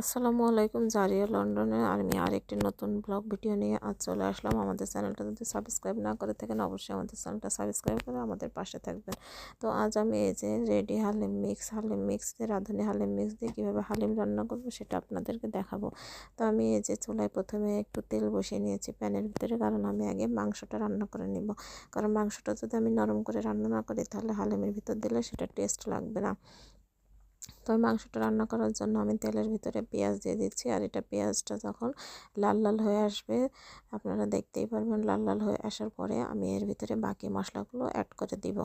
আসসালামু আলাইকুম, জারিয়া, লন্ডনে। আমি আরেকটি নতুন ব্লগ ভিডিও নিয়ে আজ চলে আসলাম। আমাদের চ্যানেলটা যদি সাবস্ক্রাইব না করে থাকেন, অবশ্যই আমাদের চ্যানেলটা সাবস্ক্রাইব করে আমাদের পাশে থাকবেন। তো আজ আমি এই যে ready haleem mix haleem mix দিয়ে, রাঁধুনি হালিম মিক্স দিয়ে কীভাবে হালিম রান্না করব সেটা আপনাদেরকে দেখাবো। তো আমি এই যে চুলায় প্রথমে একটু তেল বসিয়ে নিয়েছি প্যানের ভিতরে, কারণ আমি আগে মাংসটা রান্না করে নিব। কারণ মাংসটা যদি আমি নরম করে রান্না না করি, তাহলে হালিমের ভিতর দিলে সেটা টেস্ট লাগবে না। তো মাংসটা রান্না করার জন্য আমি তেলের ভিতরে পেঁয়াজ দিয়ে দিচ্ছি। আর এটা পেঁয়াজটা যখন লাল লাল হয়ে আসবে, আপনারা দেখতেই পারবেন লাল লাল হয়ে আসার পরে আমি এর ভিতরে বাকি মশলাগুলো অ্যাড করে দিব।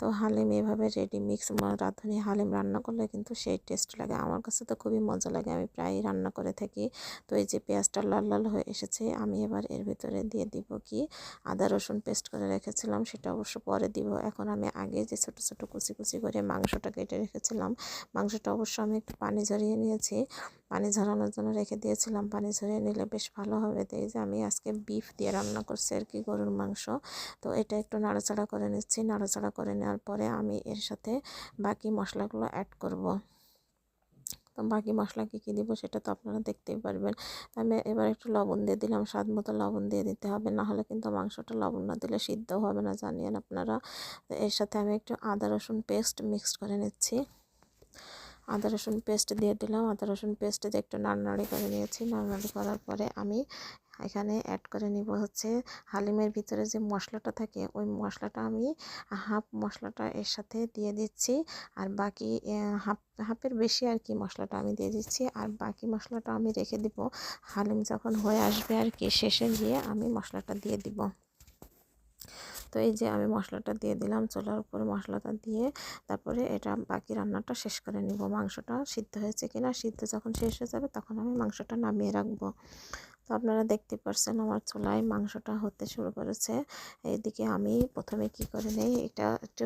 তো হালিম এভাবে রেডি মিক্স রাঁধুনি হালিম রান্না করলে কিন্তু সেই টেস্ট লাগে। আমার কাছে তো খুবই মজা লাগে। আমি প্রায়ই রান্না করে থাকি। তো এই যে পেঁয়াজটা লাল লাল হয়ে এসেছে, আমি এবার এর ভিতরে দিয়ে দিব কি আদা রসুন পেস্ট করে রেখেছিলাম। সেটা অবশ্য পরে দিব। এখন আমি আগে যে ছোটো ছোটো কুচি কুচি করে মাংসটা কেটে রেখেছিলাম মাংসটা অবশ্য আমি একটু পানি ঝরিয়ে নিয়েছি। পানি ঝরানোর জন্য রেখে দিয়েছিলাম। পানি ঝরিয়ে নিলে বেশ ভালো হবে। তো এই যে আমি আজকে বিফ দিয়ে রান্না করছি আর কি গরুর মাংস। তো এটা একটু নাড়াচাড়া করে নিচ্ছি। নাড়াচাড়া করে নেওয়ার পরে আমি এর সাথে বাকি মশলাগুলো অ্যাড করব। তো বাকি মশলা কী কী দিব সেটা তো আপনারা দেখতেই পারবেন। আমি এবার একটু লবণ দিয়ে দিলাম। স্বাদ মতো লবণ দিয়ে দিতে হবে। না হলে কিন্তু মাংসটা লবণ না দিলে সিদ্ধ হবে না জানিয়েন আপনারা। এর সাথে আমি একটু আদা রসুন পেস্ট মিক্সড করে নিচ্ছি। আদা রসুন পেস্ট দিয়ে দিলাম। আদা রসুন পেস্ট দিয়ে একটু নাড়নাড়ি করে নিয়েছি। নাড়নাড়ি করার পরে আমি এখানে অ্যাড করে নিব হচ্ছে হালিমের ভিতরে যে মশলাটা থাকে, ওই মশলাটা আমি হাফ মশলাটা এর সাথে দিয়ে দিচ্ছি। আর বাকি হাফ হাফের বেশি আর কি মশলাটা আমি দিয়ে দিচ্ছি। আর বাকি মশলাটা আমি রেখে দিব। হালিম যখন হয়ে আসবে আর কি, শেষে গিয়ে আমি মশলাটা দিয়ে দিব। তো এই যে আমি মশলাটা দিয়ে দিলাম চোলার উপরে মশলাটা দিয়ে তারপরে এটা বাকি রান্নাটা শেষ করে নিব। মাংসটা সিদ্ধ হয়েছে কিনা সিদ্ধ যখন শেষ হয়ে যাবে তখন আমি মাংসটা নামিয়ে রাখব। তো আপনারা দেখতে পারছেন আমার চুলায় মাংসটা হতে শুরু করেছে। এদিকে আমি প্রথমে কি করে নেই, এটা একটু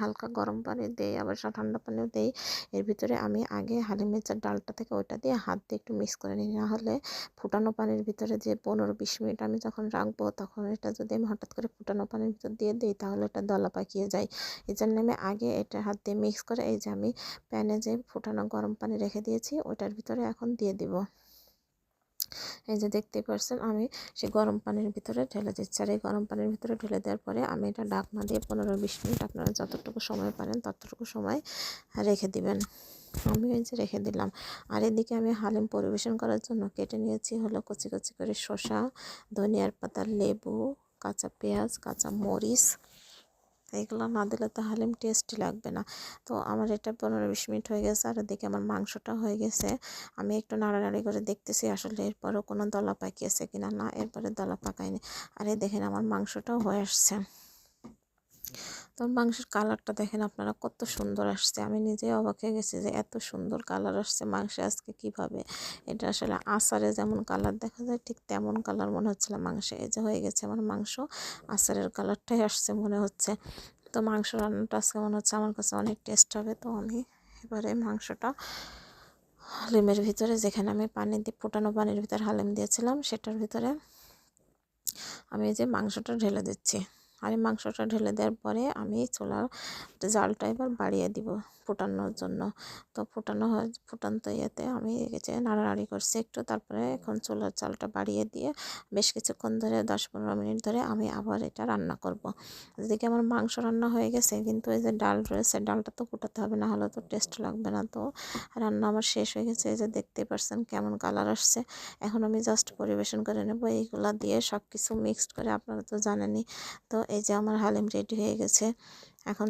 হালকা গরম পানি দেই, আবার ঠান্ডা পানিও দেই। এর ভিতরে আমি আগে হালিমের যে ডালটা থেকে ওইটা দিয়ে হাত দিয়ে একটু মিক্স করে নিই। না হলে ফুটানো পানির ভিতরে যে পনেরো বিশ মিনিট আমি যখন রাখব, তখন এটা যদি আমি হঠাৎ করে ফুটানো পানির ভিতর দিয়ে দিই, তাহলে এটা দলা পাকিয়ে যায়। এই জন্য আমি আগে এটা হাত দিয়ে মিক্স করে, এই যে আমি প্যানে যে ফুটানো গরম পানি রেখে দিয়েছি, ওইটার ভিতরে এখন দিয়ে দিব। এই যে দেখতে পারছেন, আমি সে গরম পানির ভিতরে ঢেলে দিচ্ছি। আর এই গরম পানির ভিতরে ঢেলে দেওয়ার পরে আমি এটা ডাকনা দিয়ে পনেরো বিশ মিনিট আপনারা যতটুকু সময় পারেন ততটুকু সময় রেখে দিবেন। আমি এই যে রেখে দিলাম। আর এদিকে আমি হালিম পরিবেশন করার জন্য কেটে নিয়েছি হলো কচি কচি করে শসা, ধনিয়ার পাতা, লেবু, কাঁচা পেঁয়াজ, কাঁচা মরিচ এগুলো না দিলে তো হালিম টেস্টি লাগবে না। তো আমার এটা পনেরো বিশ মিনিট হয়ে গেছে আর দেখে আমার মাংসটা হয়ে গেছে। আমি একটু নাড়ানাড়ি করে দেখতেছি আসলে এরপরও কোনো দলা পাকিয়েছে কিনা না, এরপরে দলা পাকায়নি। আর দেখেন আমার মাংসটাও হয়ে আসছে। তো মাংসের কালারটা দেখেন আপনারা কত সুন্দর আসছে। আমি নিজে অবাক হয়ে গেছি যে এত সুন্দর কালার আসছে মাংসে আজকে কীভাবে? এটা আসলে আচারে যেমন কালার দেখা যায়, ঠিক তেমন কালার মনে হচ্ছিল মাংসে। এই যে হয়ে গেছে আমার মাংস, আচারের কালারটাই আসছে মনে হচ্ছে। তো মাংস রান্নাটা আজকে মনে হচ্ছে আমার কাছে অনেক টেস্ট হবে। তো আমি এবারে মাংসটা হালিমের ভিতরে, যেখানে আমি পানি দিয়ে ফোটানো পানির ভিতরে হালিম দিয়েছিলাম, সেটার ভিতরে আমি যে মাংসটা ঢেলে দিচ্ছি। আর এই মাংসটা ঢেলে দেওয়ার পরে আমি চোলার জালটা এবার বাড়িয়ে দিব ফোটানোর জন্য। তো ফোটানো হয়, ফুটান্ত ইয়েতে আমি গেছে নাড়ানাড়ি করছি একটু, তারপরে এখন চোলার চালটা বাড়িয়ে দিয়ে বেশ কিছুক্ষণ ধরে, দশ পনেরো মিনিট ধরে আমি আবার এটা রান্না করব। এদিকে আমার মাংস রান্না হয়ে গেছে, কিন্তু এই যে ডাল রয়েছে, ডালটা তো ফুটাতে হবে, না হলে তো টেস্ট লাগবে না। তো রান্না আমার শেষ হয়ে গেছে, এই যে দেখতেই পারছেন কেমন কালার আসছে। এখন আমি জাস্ট পরিবেশন করে নেব, এইগুলা দিয়ে সব কিছু মিক্সড করে, আপনারা তো জানেনই। তো এই যে আমার হালিম রেডি হয়ে গেছে। এখন